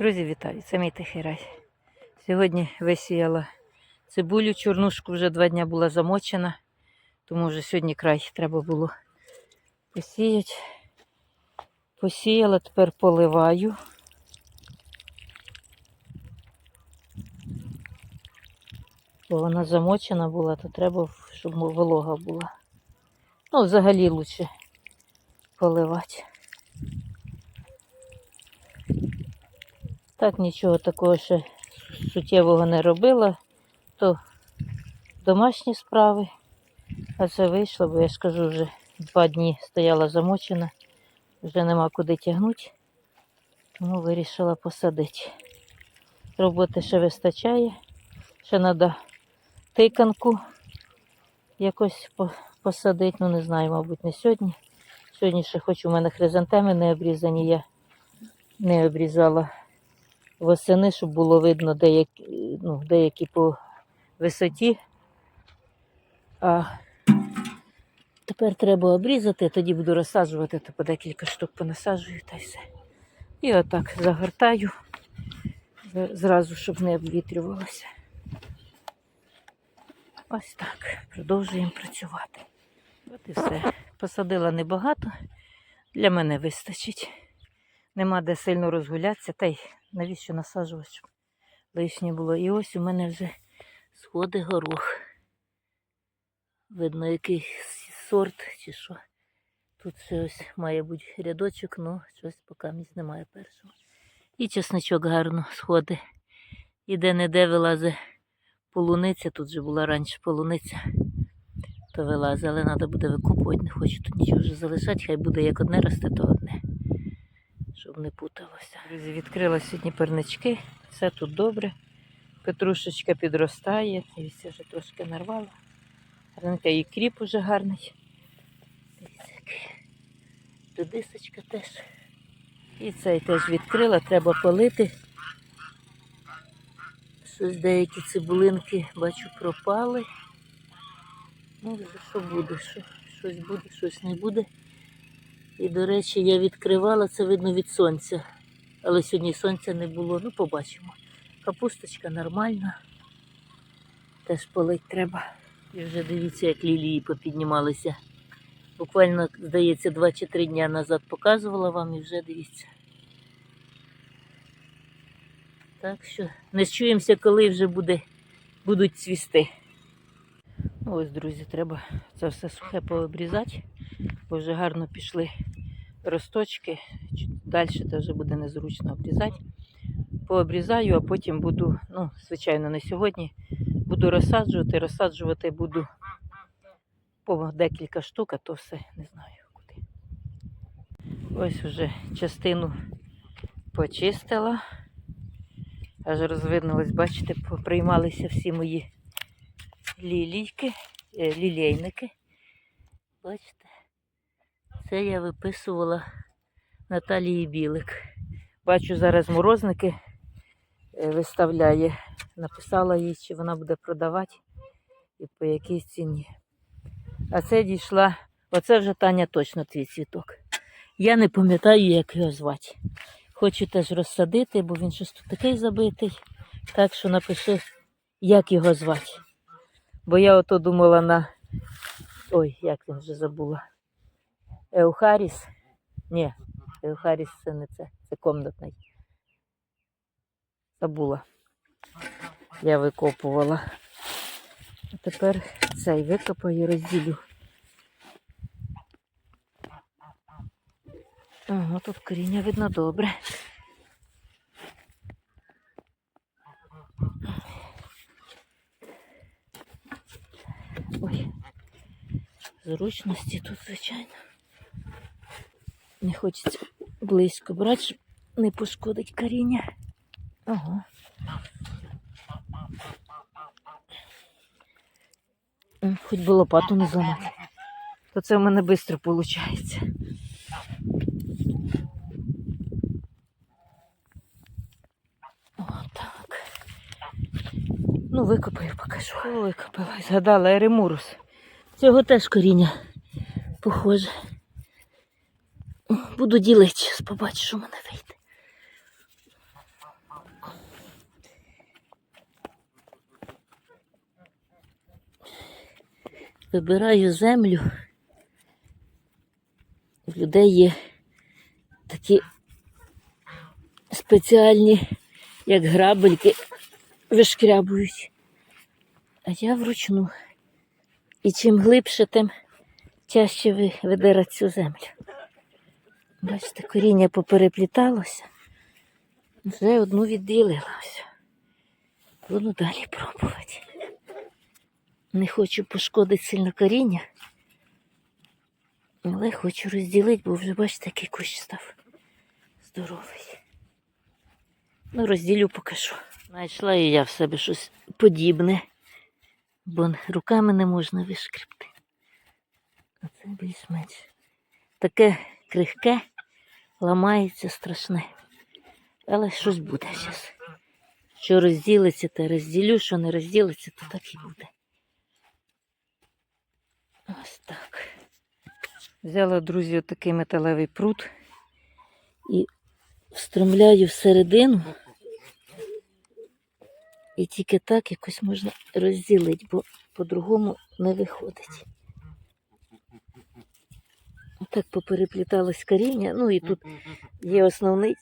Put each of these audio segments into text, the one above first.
Друзі, вітаю! Це мій тихий рай. Сьогодні висіяла цибулю, чорнушку вже два дні була замочена, тому вже сьогодні край треба було посіяти. Посіяла, тепер поливаю. Бо вона замочена була, то треба, щоб волога була. Ну, взагалі лучше поливати. Так нічого такого ще суттєвого не робила, то домашні справи. А це вийшло, бо я ж кажу, вже два дні стояла замочена, вже нема куди тягнути, тому вирішила посадити. Роботи ще вистачає, ще треба тиканку якось посадити, ну не знаю, мабуть, не сьогодні. Сьогодні ще хочу, у мене хризантеми не обрізані, я не обрізала восени, щоб було видно деякі, ну, деякі по висоті. А тепер треба обрізати, тоді буду розсаджувати, то по декілька штук понасаджую та й все. І отак загортаю зразу, щоб не обвітрювалося. Ось так. Продовжуємо працювати. От і все. Посадила небагато, для мене вистачить. Нема де сильно розгулятися, та й навіщо насаджувати, щоб лишнє було. І ось у мене вже сходи горох. Видно, який сорт чи що. Тут ще ось має бути рядочок, ну щось поки місць немає першого. І чесничок гарно сходи. І де-не-де вилазить полуниця, тут же була раніше полуниця, то вилазить, але треба буде викопувати, не хочу тут нічого вже залишати, хай буде як одне росте, то одне не путалося. Друзі, відкрила сьогодні пернички, все тут добре. Петрушечка підростає, дивіться, вже трошки нарвала. Гарненька і кріп уже гарний. Який. Теж. І цей теж відкрила, треба полити. Щось деякі цибулинки, бачу, пропали. Ну, вже що буде, що, щось буде, щось не буде. І, до речі, я відкривала, це видно від сонця. Але сьогодні сонця не було, ну побачимо. Капусточка нормальна. Теж полить треба. І вже дивіться, як лілії попіднімалися. Буквально, здається, 2 чи 3 дня назад показувала вам і вже дивіться. Так що не чуємося, коли вже буде, будуть цвісти. Ну, ось, друзі, треба це все сухе пообрізати, бо вже гарно пішли росточки. Далі це вже буде незручно обрізати. Пообрізаю, а потім буду, ну, звичайно, не сьогодні, буду розсаджувати. Розсаджувати буду по декілька штук, а то все не знаю куди. Ось вже частину почистила. Аж розвиднулось, бачите, приймалися всі мої лілійки, е, лілейники. Бачите? Це я виписувала Наталії Білик. Бачу, зараз морозники е, виставляє. Написала їй, чи вона буде продавати і по якій ціні. А це дійшла, оце вже Таня точно твій цвіток. Я не пам'ятаю, як його звати. Хочу теж розсадити, бо він щось тут такий забитий. Так що напиши, як його звати. Бо я ото думала на. Ой, як він вже забула. Еухаріс. Ні, Еухаріс це не це, це комнатний. Забула. Я викопувала. А тепер цей викопаю і розділю. Ага, тут коріння видно добре. Ой, зручності тут, звичайно. Не хочеться близько брати, щоб не пошкодить коріння. Ага. Хоч би лопату не зламати. То це в мене швидко виходить. Отак. Ну, викопаю, покажу. О, викопала. Згадала еремурус. Цього теж коріння похоже. Буду ділити, побачу, що в мене вийде. Вибираю землю. В людей є такі спеціальні, як грабельки, вишкрябують. А я вручну. І чим глибше, тим тяжче ви- видирати цю землю. Бачите, коріння поперепліталося. Вже одну відділилася. Буду далі пробувати. Не хочу пошкодити сильно коріння. Але хочу розділити, бо вже бачите, який кущ став здоровий. Ну, розділю покажу. Знайшла і я в себе щось подібне, бо руками не можна вишкріпти. А це більш-менш. Таке крихке, ламається страшне. Але щось буде зараз. Що розділиться, то розділю, що не розділиться, то так і буде. Ось так. Взяла, друзі, отакий металевий прут і встромляю всередину. І тільки так якось можна розділити, бо по-другому не виходить. Отак поперепліталось коріння. Ну і тут є основний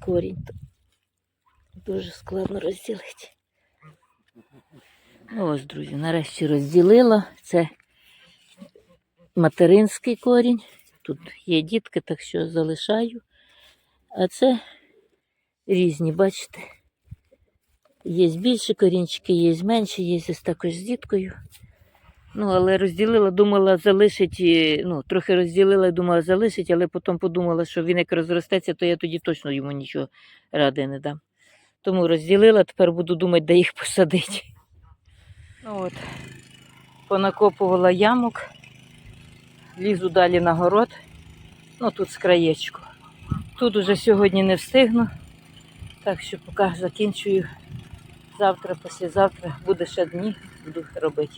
корінь. Дуже складно розділити. Ну, ось, друзі, нарешті розділила. Це материнський корінь. Тут є дітки, так що залишаю. А це різні, бачите. Є більші корінчики, є менші, є ось також з діткою. Ну, але розділила, думала залишить, ну, трохи розділила і думала залишить, але потім подумала, що він як розростеться, то я тоді точно йому нічого ради не дам. Тому розділила, тепер буду думати, де їх посадити. Ну от, понакопувала ямок, лізу далі на город, ну тут з краєчку. Тут уже сьогодні не встигну, так що поки закінчую. Завтра, післязавтра буде ще дні, буду робити.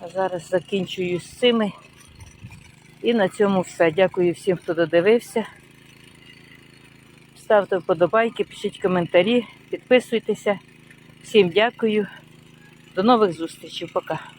А зараз закінчую з цими. І на цьому все. Дякую всім, хто додивився. Ставте вподобайки, пишіть коментарі, підписуйтеся. Всім дякую. До нових зустрічей. Пока.